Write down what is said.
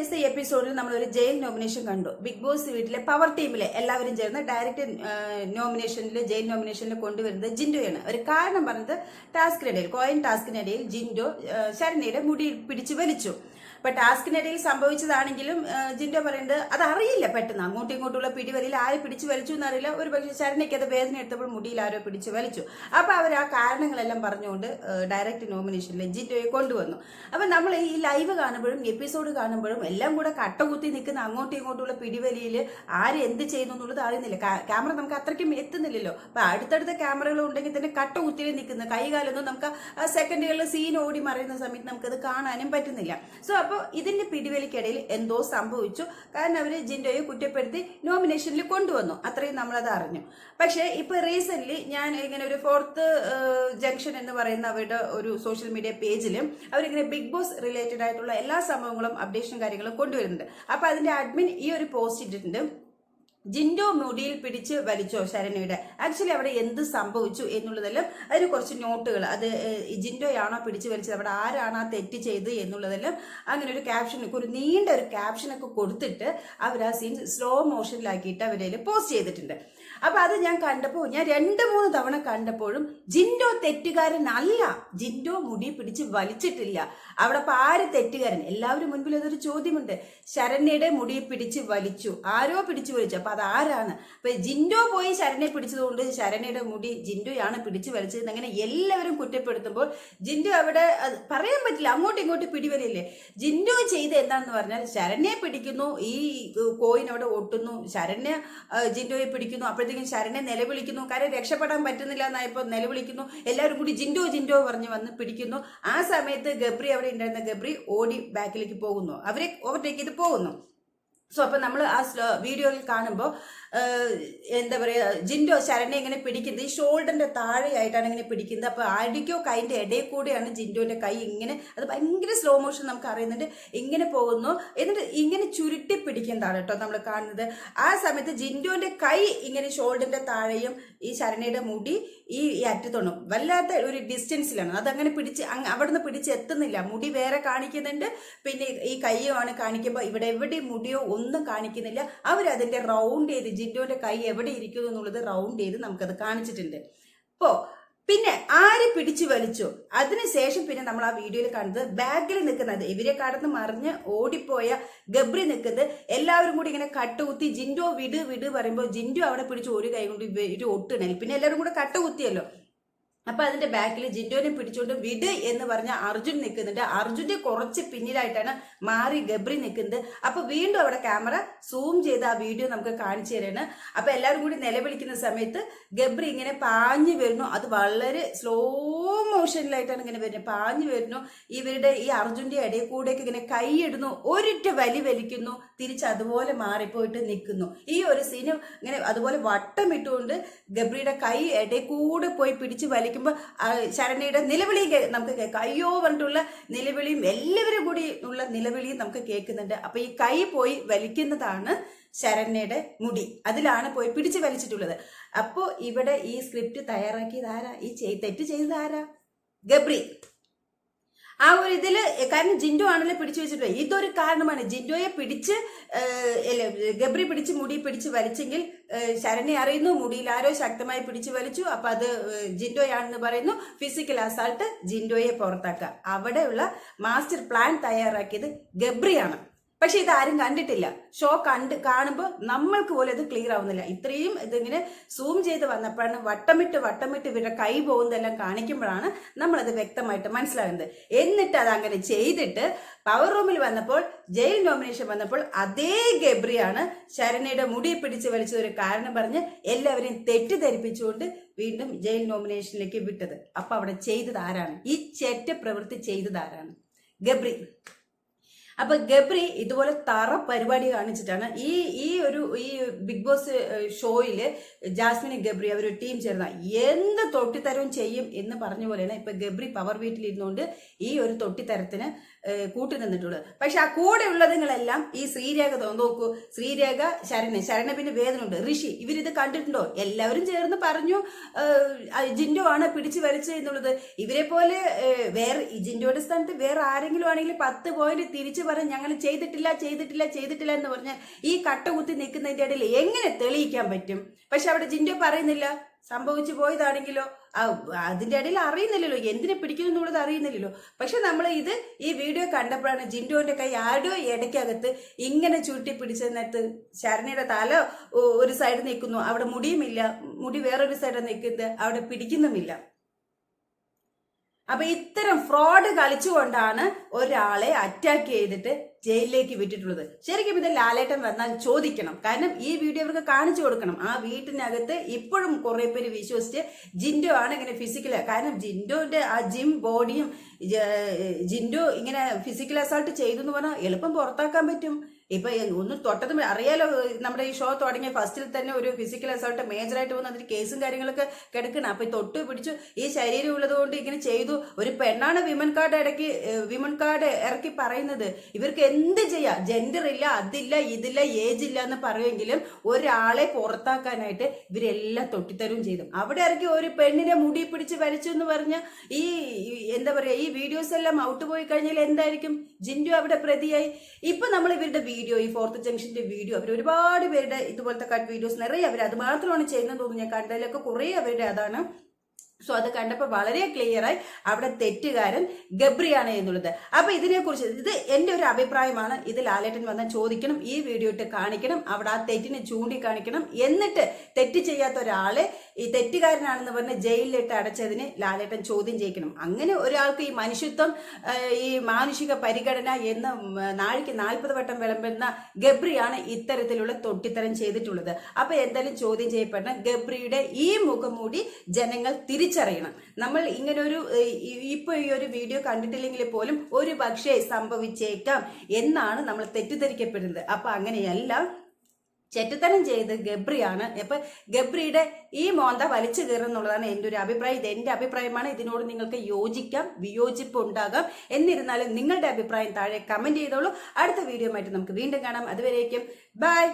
ദിവസത്തെ എപ്പിസോഡിൽ നമ്മൾ ഒരു ജയിൽ നോമിനേഷൻ കണ്ടു. ബിഗ് ബോസ് വീട്ടിലെ പവർ ടീമിലെ എല്ലാവരും ചേർന്ന് ഡയറക്റ്റ് നോമിനേഷനിൽ ജയിൽ നോമിനേഷനിൽ കൊണ്ടുവരുന്നത് ജിൻഡോയാണ്. ഒരു കാരണം പറഞ്ഞത് ടാസ്കിനിടയിൽ കോയിൻ ടാസ്കിനിടയിൽ ജിൻഡോ ശരണ്യയുടെ മുടി പിടിച്ച് വലിച്ചു. അപ്പൊ ടാസ്കിനിടയിൽ സംഭവിച്ചതാണെങ്കിലും ജിൻഡോ പറയുന്നത് അത് അറിയില്ല പെട്ടെന്ന്. അങ്ങോട്ടും ഇങ്ങോട്ടുള്ള പിടിവലിയിൽ ആര് പിടിച്ചു വലിച്ചു എന്നറിയില്ല. ഒരു പക്ഷേ ശരണയ്ക്ക് അത് വേദന എടുത്തപ്പോൾ മുടിയിൽ ആരോ പിടിച്ചു വലിച്ചു. അപ്പോൾ അവർ ആ കാരണങ്ങളെല്ലാം പറഞ്ഞുകൊണ്ട് ഡയറക്റ്റ് നോമിനേഷനിൽ ജിൻഡോയെ കൊണ്ടുവന്നു. അപ്പൊ നമ്മൾ ഈ ലൈവ് കാണുമ്പോഴും എപ്പിസോഡ് കാണുമ്പോഴും എല്ലാം കൂടെ കട്ടകുത്തി നിൽക്കുന്ന അങ്ങോട്ടും ഇങ്ങോട്ടുള്ള പിടിവലിയിൽ ആര് എന്ത് ചെയ്യുന്നു എന്നുള്ളത് അറിയുന്നില്ല. ക്യാമറ നമുക്ക് അത്രയ്ക്കും എത്തുന്നില്ലല്ലോ. അപ്പൊ അടുത്തടുത്ത ക്യാമറകൾ ഉണ്ടെങ്കിൽ തന്നെ കട്ട കുത്തിരി നിൽക്കുന്ന കൈകാലൊന്നും നമുക്ക് സെക്കൻഡുകളിൽ സീൻ ഓടി മറിയുന്ന സമയത്ത് നമുക്കത് കാണാനും പറ്റുന്നില്ല. സോ അപ്പോൾ ഇതിന്റെ പിടിവലിക്കിടയിൽ എന്തോ സംഭവിച്ചു. കാരണം അവർ ജിൻഡോയെ കുറ്റപ്പെടുത്തി നോമിനേഷനിൽ കൊണ്ടുവന്നു. അത്രയും നമ്മളത് അറിഞ്ഞു. പക്ഷേ ഇപ്പൊ റീസെന്റ് ഞാൻ ഇങ്ങനെ ഒരു ഫോർത്ത് ജംഗ്ഷൻ എന്ന് പറയുന്ന അവരുടെ ഒരു സോഷ്യൽ മീഡിയ പേജിലും അവരിങ്ങനെ ബിഗ് ബോസ് റിലേറ്റഡ് ആയിട്ടുള്ള എല്ലാ സംഭവങ്ങളും അപ്ഡേഷനും കാര്യങ്ങളും കൊണ്ടുവരുന്നുണ്ട്. അപ്പോൾ അതിന്റെ അഡ്മിൻ ഈ ഒരു പോസ്റ്റ് ഇട്ടിട്ടുണ്ട്. ജിൻഡോ മുടിയിൽ പിടിച്ച് വലിച്ചോ ശരണ്യയുടെ. ആക്ച്വലി അവിടെ എന്ത് സംഭവിച്ചു എന്നുള്ളതെല്ലാം അതിന് കുറച്ച് നോട്ടുകൾ അത് ജിൻഡോയാണോ പിടിച്ച് വലിച്ചത്? അവിടെ ആരാണ് ആ തെറ്റ് ചെയ്ത് എന്നുള്ളതെല്ലാം അങ്ങനെ ഒരു ക്യാപ്ഷൻ ഒരു നീണ്ട ഒരു ക്യാപ്ഷനൊക്കെ കൊടുത്തിട്ട് അവർ ആ സീൻ സ്ലോ മോഷനിലാക്കിയിട്ട് അവരതിൽ പോസ്റ്റ് ചെയ്തിട്ടുണ്ട്. അപ്പൊ അത് ഞാൻ കണ്ടപ്പോൾ ഞാൻ രണ്ട് മൂന്ന് തവണ കണ്ടപ്പോഴും ജിൻഡോ തെറ്റുകാരൻ അല്ല. ജിൻഡോ മുടി പിടിച്ച് വലിച്ചിട്ടില്ല. അവിടെ അപ്പൊ ആര് തെറ്റുകാരൻ? എല്ലാവരും മുൻപിൽ അതൊരു ചോദ്യമുണ്ട്. ശരണ്യയുടെ മുടി പിടിച്ച് വലിച്ചു. ആരോ പിടിച്ചു വലിച്ചു. അപ്പൊ അത് ആരാണ്? അപ്പൊ ജിൻഡോ പോയി ശരണ്യെ പിടിച്ചതുകൊണ്ട് ശരണ്യയുടെ മുടി ജിൻഡോയാണ് പിടിച്ചു വലിച്ചത് അങ്ങനെ എല്ലാവരും കുറ്റപ്പെടുത്തുമ്പോൾ ജിൻഡോ അവിടെ പറയാൻ പറ്റില്ല. അങ്ങോട്ടും ഇങ്ങോട്ടും പിടിവലില്ലേ? ജിൻഡോ ചെയ്ത് എന്താണെന്ന് പറഞ്ഞാൽ ശരണ്യെ പിടിക്കുന്നു ഈ കോയിൻ അവിടെ ഒട്ടുന്നു. ശരണ്യ ജിൻഡോയെ പിടിക്കുന്നു. അപ്പോഴത്തേക്കും ശരണ്യെ നിലവിളിക്കുന്നു. കാര്യം രക്ഷപ്പെടാൻ പറ്റുന്നില്ല എന്നായപ്പോൾ നിലവിളിക്കുന്നു. എല്ലാവരും കൂടി ജിൻഡോ ജിൻഡോ പറഞ്ഞ് വന്ന് പിടിക്കുന്നു. ആ സമയത്ത് ഗബ്രി അവിടെ ഉണ്ടായിരുന്ന ഗബ്രി ഓടി ബാക്കിലേക്ക് പോകുന്നു. അവരെ ഓവർടേക്ക് ചെയ്ത് പോകുന്നു. സോ അപ്പൊ നമ്മൾ ആ സ്ലോ വീഡിയോയിൽ കാണുമ്പോൾ എന്താ പറയുക ജിൻഡോ ശരണ്യ ഇങ്ങനെ പിടിക്കുന്നത് ഈ ഷോൾഡറിന്റെ താഴെയായിട്ടാണ് ഇങ്ങനെ പിടിക്കുന്നത്. അപ്പൊ അടിക്കോ കൈന്റെ ഇടയിൽ കൂടെയാണ് ജിൻഡോന്റെ കൈ ഇങ്ങനെ അത് ഭയങ്കര സ്ലോ മോഷൻ നമുക്ക് അറിയുന്നുണ്ട്. ഇങ്ങനെ പോകുന്നു. എന്നിട്ട് ഇങ്ങനെ ചുരുട്ടി പിടിക്കുന്നതാണ് കേട്ടോ നമ്മൾ കാണുന്നത്. ആ സമയത്ത് ജിൻഡോന്റെ കൈ ഇങ്ങനെ ഷോൾഡറിന്റെ താഴെയും ഈ ശരണയുടെ മുടി ഈ ഈ അറ്റത്തോണം വല്ലാത്ത ഒരു ഡിസ്റ്റൻസിലാണ് അതങ്ങനെ പിടിച്ച് അങ് അവിടുന്ന് പിടിച്ച് എത്തുന്നില്ല. മുടി വേറെ കാണിക്കുന്നുണ്ട്. പിന്നെ ഈ കയ്യുമാണ് കാണിക്കുമ്പോൾ ഇവിടെ എവിടെയും മുടിയോ ഒന്നും കാണിക്കുന്നില്ല. അവരതിന്റെ റൗണ്ട് ചെയ്ത് ജിൻഡോന്റെ കൈ എവിടെ ഇരിക്കുന്നു എന്നുള്ളത് റൗണ്ട് ചെയ്ത് നമുക്കത് കാണിച്ചിട്ടുണ്ട്. അപ്പോ പിന്നെ ആര് പിടിച്ചു വലിച്ചു? അതിനുശേഷം പിന്നെ നമ്മൾ ആ വീഡിയോയിൽ കാണുന്നത് ബാഗിൽ നിൽക്കുന്നത്. ഇവരെ കടന്ന് മറിഞ്ഞ് ഓടിപ്പോയ ഗബ്രി നിൽക്കുന്നത്. എല്ലാവരും കൂടി ഇങ്ങനെ കട്ടുകുത്തി ജിൻഡോ വിട് വിട് പറയുമ്പോൾ ജിൻഡോ അവിടെ പിടിച്ച് ഒരു കൈ കൊണ്ട് ഇവർ ഒട്ടുണൽ പിന്നെ എല്ലാവരും കൂടെ കട്ടുകുത്തിയല്ലോ. അപ്പൊ അതിന്റെ ബാക്കിൽ ജിൻഡോനെ പിടിച്ചുകൊണ്ട് വിട് എന്ന് പറഞ്ഞ അർജുൻ നിൽക്കുന്നുണ്ട് അർജുന്റെ കുറച്ച് പിന്നിലായിട്ടാണ് മാറി ഗബ്രി നിൽക്കുന്നത് അപ്പൊ വീണ്ടും അവിടെ ക്യാമറ സൂം ചെയ്ത് ആ വീഡിയോ നമുക്ക് കാണിച്ചു തരാണ്. അപ്പൊ എല്ലാവരും കൂടി നിലവിളിക്കുന്ന സമയത്ത് ഗബ്രി ഇങ്ങനെ പാഞ്ഞു വരുന്നു. അത് വളരെ സ്ലോ മോഷനിലായിട്ടാണ് ഇങ്ങനെ വരുന്നത്. പാഞ്ഞു വരുന്നു. ഇവരുടെ ഈ അർജുന്റെ ഇടയിൽ കൂടെയൊക്കെ ഇങ്ങനെ കൈയിടുന്നു. ഒരിറ്റ വലി വലിക്കുന്നു. തിരിച്ച് അതുപോലെ മാറിപ്പോയിട്ട് നിൽക്കുന്നു. ഈ ഒരു സീന് ഇങ്ങനെ അതുപോലെ വട്ടമിട്ടുകൊണ്ട് ഗബ്രിയുടെ കൈ ഇടയിൽ കൂടെ പോയി പിടിച്ച് വലിക്കുമ്പോൾ ശരണ്യയുടെ നിലവിളി നിലവിളിയും നമുക്ക് കേൾക്കാം. അയ്യോ പറഞ്ഞിട്ടുള്ള നിലവിളിയും എല്ലാവരും കൂടി ഉള്ള നിലവിളിയും നമുക്ക് കേൾക്കുന്നുണ്ട്. അപ്പോൾ ഈ കൈ പോയി വലിക്കുന്നതാണ് ശരണ്യയുടെ മുടി. അതിലാണ് പോയി പിടിച്ച് വലിച്ചിട്ടുള്ളത്. അപ്പോൾ ഇവിടെ ഈ സ്ക്രിപ്റ്റ് തയ്യാറാക്കിയത് ആരാ? ഈ തെറ്റ് ചെയ്തത് ആരാ? ഗബ്രി. ആ ഒരു ഇതിൽ കാരണം ജിൻഡോ ആണല്ലോ പിടിച്ചു വെച്ചിട്ടുള്ളത്. ഇതൊരു കാരണമാണ്. ജിൻഡോയെ പിടിച്ച് ഗബ്രി പിടിച്ച് മുടി പിടിച്ച് വലിച്ചെങ്കിൽ ശരണി അറിയുന്നു. മുടിയിൽ ആരോ ശക്തമായി പിടിച്ചു വലിച്ചു. അപ്പൊ അത് ജിൻഡോയാണെന്ന് പറയുന്നു. ഫിസിക്കൽ അസാൾട്ട് ജിൻഡോയെ പുറത്താക്കുക. അവിടെയുള്ള മാസ്റ്റർ പ്ലാൻ തയ്യാറാക്കിയത് ഗബ്രിയാണ്. പക്ഷെ ഇത് ആരും കണ്ടിട്ടില്ല. ഷോ കണ്ട് കാണുമ്പോൾ നമ്മൾക്ക് പോലും അത് ക്ലിയർ ആവുന്നില്ല. ഇത്രയും ഇതിങ്ങനെ സൂം ചെയ്ത് വന്നപ്പോഴാണ് വട്ടമിട്ട് വട്ടമിട്ട് ഇവരുടെ കൈ പോകുന്നതെല്ലാം കാണിക്കുമ്പോഴാണ് നമ്മളത് വ്യക്തമായിട്ട് മനസ്സിലാകുന്നത്. എന്നിട്ട് അത് അങ്ങനെ ചെയ്തിട്ട് പവർ റൂമിൽ വന്നപ്പോൾ ജയിൽ നോമിനേഷൻ വന്നപ്പോൾ അതേ ഗബ്രിയാണ് ശരണയുടെ മുടി പിടിച്ച് വലിച്ചത് ഒരു കാരണം പറഞ്ഞ് എല്ലാവരെയും തെറ്റിദ്ധരിപ്പിച്ചുകൊണ്ട് വീണ്ടും ജയിൽ നോമിനേഷനിലേക്ക് വിട്ടത്. അപ്പൊ അവിടെ ചെയ്തത് ആരാണ്? ഈ ചെറ്റ പ്രവൃത്തി ചെയ്തത് ആരാണ്? ഗബ്രി. അപ്പൊ ഗബ്രി ഇതുപോലെ തറ പരിപാടി കാണിച്ചിട്ടാണ്. ഈ ഈ ഒരു ഈ ബിഗ് ബോസ് ഷോയിൽ ജാസ്മിന് ഗബ്രി അവർ ടീം ചേർന്ന. എന്ത് തൊട്ടിത്തരവും ചെയ്യും എന്ന് പറഞ്ഞ പോലെയാണ് ഇപ്പൊ ഗബ്രി പവർ വീട്ടിൽ ഇരുന്നുകൊണ്ട് ഈ ഒരു തൊട്ടിത്തരത്തിന് കൂട്ടു നിന്നിട്ടുള്ളത് പക്ഷെ ആ കൂടെ ഉള്ളതുങ്ങളെല്ലാം ഈ ശ്രീരേഖ നോക്കൂ. ശ്രീരേഖ ശരണ ശരണ പിന്നെ വേദനുണ്ട് ഋഷി ഇവരിത് കണ്ടിട്ടുണ്ടോ? എല്ലാവരും ചേർന്ന് പറഞ്ഞു ജിൻഡോ ആണ് പിടിച്ചു വരച്ചത് എന്നുള്ളത്. ഇവരെ പോലെ വേറെ ജിൻഡോയുടെ സ്ഥാനത്ത് വേറെ ആരെങ്കിലും ആണെങ്കിൽ പത്ത് പോയിന്റ് തിരിച്ചു പറഞ്ഞ് ഞങ്ങൾ ചെയ്തിട്ടില്ല ചെയ്തിട്ടില്ല ചെയ്തിട്ടില്ല എന്ന് പറഞ്ഞാൽ ഈ കട്ട കുത്തി നിൽക്കുന്നതിന്റെ ഇടയിൽ എങ്ങനെ തെളിയിക്കാൻ പറ്റും? പക്ഷെ അവിടെ ജിൻഡോ പറയുന്നില്ല. സംഭവിച്ചു പോയതാണെങ്കിലോ? അതിന്റെ ഇടയിൽ അറിയുന്നില്ലല്ലോ. എന്തിനെ പിടിക്കുന്നു എന്നുള്ളത് അറിയുന്നില്ലല്ലോ. പക്ഷെ നമ്മൾ ഇത് ഈ വീഡിയോ കണ്ടപ്പോഴാണ് ജിൻഡോന്റെ കൈ ആടോ ഇടയ്ക്കകത്ത് ഇങ്ങനെ ചുരുട്ടി പിടിച്ചതിനകത്ത് ശരണയുടെ തല ഒരു സൈഡ് നിൽക്കുന്നു. അവിടെ മുടിയുമില്ല. മുടി വേറൊരു സൈഡ് നിൽക്കുന്നത് അവിടെ പിടിക്കുന്നുമില്ല. അപ്പൊ ഇത്തരം ഫ്രോഡ് കളിച്ചുകൊണ്ടാണ് ഒരാളെ അറ്റാക്ക് ചെയ്തിട്ട് ജയിലിലേക്ക് വിട്ടിട്ടുള്ളത്. ശരിക്കും ഇത് ലാലേട്ടൻ വന്നാൽ ചോദിക്കണം. കാരണം ഈ വീഡിയോ അവർക്ക് കാണിച്ചു കൊടുക്കണം. ആ വീട്ടിനകത്ത് ഇപ്പോഴും കുറെ പേര് വിശ്വസിച്ച് ജിൻഡോ ആണ് ഇങ്ങനെ ഫിസിക്കൽ കാരണം ജിൻഡോന്റെ ആ ജിം ബോഡിയും ജിൻഡോ ഇങ്ങനെ ഫിസിക്കൽ അസോൾട്ട് ചെയ്തു എന്ന് പറഞ്ഞാൽ എളുപ്പം പുറത്താക്കാൻ പറ്റും. ഇപ്പൊ ഒന്ന് തൊട്ടതും അറിയാലോ നമ്മുടെ ഈ ഷോ തുടങ്ങിയ ഫസ്റ്റിൽ തന്നെ ഒരു ഫിസിക്കൽ അസോൾട്ട് മേജറായിട്ട് വന്ന് അതിന് കേസും കാര്യങ്ങളൊക്കെ കിടക്കണം. അപ്പൊ തൊട്ട് പിടിച്ചു ഈ ശരീരം ഉള്ളതുകൊണ്ട് ഇങ്ങനെ ചെയ്തു. ഒരു പെണ്ണാണ് വിമൻ കാർഡ് ഇടയ്ക്ക് വിമൻ കാർഡ് ഇറക്കി പറയുന്നത്. ഇവർക്ക് എന്ത് ചെയ്യാം? ജെൻഡർ ഇല്ല അതില്ല ഇതില്ല ഏജ് ഇല്ല എന്ന് പറയുമെങ്കിലും ഒരാളെ പുറത്താക്കാനായിട്ട് ഇവരെല്ലാം തൊട്ടിത്തരും ചെയ്തു. അവിടെ ഇറക്കി ഒരു പെണ്ണിനെ മുടി പിടിച്ച് വലിച്ചു എന്ന് പറഞ്ഞ ഈ എന്താ പറയാ ഈ വീഡിയോസ് എല്ലാം ഔട്ട് പോയി കഴിഞ്ഞാൽ എന്തായിരിക്കും? ജിൻഡു അവിടെ പ്രതിയായി. ഇപ്പൊ നമ്മൾ ഇവരുടെ വീഡിയോ ഈ ഫോർത്ത് ജംഗ്ഷന്റെ വീഡിയോ അവർ ഒരുപാട് പേരുടെ ഇതുപോലത്തെ കട്ട് വീഡിയോസ് നിറയെ അവർ അത് മാത്രമാണ് ചെയ്യുന്നത് തോന്നുന്നു. ഞാൻ കണ്ടതിലൊക്കെ കുറേ അവരുടെ അതാണ് സോ അത് കണ്ടപ്പോൾ വളരെ ക്ലിയറായി അവിടെ തെറ്റുകാരൻ ഗബ്രിയാണ് എന്നുള്ളത്. അപ്പൊ ഇതിനെക്കുറിച്ച് ഇത് എന്റെ ഒരു അഭിപ്രായമാണ്. ഇത് ലാലേട്ടൻ വന്നാൽ ചോദിക്കണം ഈ വീഡിയോ ഇട്ട് കാണിക്കണം അവിടെ ആ തെറ്റിനെ ചൂണ്ടിക്കാണിക്കണം എന്നിട്ട് തെറ്റ് ചെയ്യാത്ത ഒരാളെ ഈ തെറ്റുകാരനാണെന്ന് പറഞ്ഞ് ജയിലിലിട്ട് അടച്ചതിന് ലാലേട്ടൻ ചോദ്യം ചെയ്യിക്കണം. അങ്ങനെ ഒരാൾക്ക് ഈ മനുഷ്യത്വം ഈ മാനുഷിക പരിഗണന എന്ന് നാഴിക്ക് നാൽപ്പത് വട്ടം വിളമ്പുന്ന ഗബ്രിയാണ് ഇത്തരത്തിലുള്ള തൊട്ടിത്തരം ചെയ്തിട്ടുള്ളത്. അപ്പൊ എന്തായാലും ചോദ്യം ചെയ്യപ്പെടണം. ഗബ്രിയുടെ ഈ മുഖംമൂടി ജനങ്ങൾ തിരിച്ചറിയണം. നമ്മൾ ഇങ്ങനെ ഒരു ഇപ്പൊ ഈ ഒരു വീഡിയോ കണ്ടിട്ടില്ലെങ്കിൽ പോലും ഒരു പക്ഷേ സംഭവിച്ചേക്കാം എന്നാണ് നമ്മൾ തെറ്റിദ്ധരിക്കപ്പെടുന്നത്. അപ്പൊ അങ്ങനെയല്ല. ചെറ്റത്തനം ചെയ്ത് ഗബ്രിയാണ്. അപ്പൊ ഗബ്രിയുടെ ഈ മോന്ത വലിച്ചു കയറുന്നുള്ളതാണ് എന്റെ ഒരു അഭിപ്രായം. ഇത് എന്റെ അഭിപ്രായമാണ്. ഇതിനോട് നിങ്ങൾക്ക് യോജിക്കാം വിയോജിപ്പ് ഉണ്ടാകാം എന്നിരുന്നാലും നിങ്ങളുടെ അഭിപ്രായം താഴെ കമന്റ് ചെയ്തോളൂ. അടുത്ത വീഡിയോ നമുക്ക് വീണ്ടും കാണാം. അതുവരേക്കും ബൈ.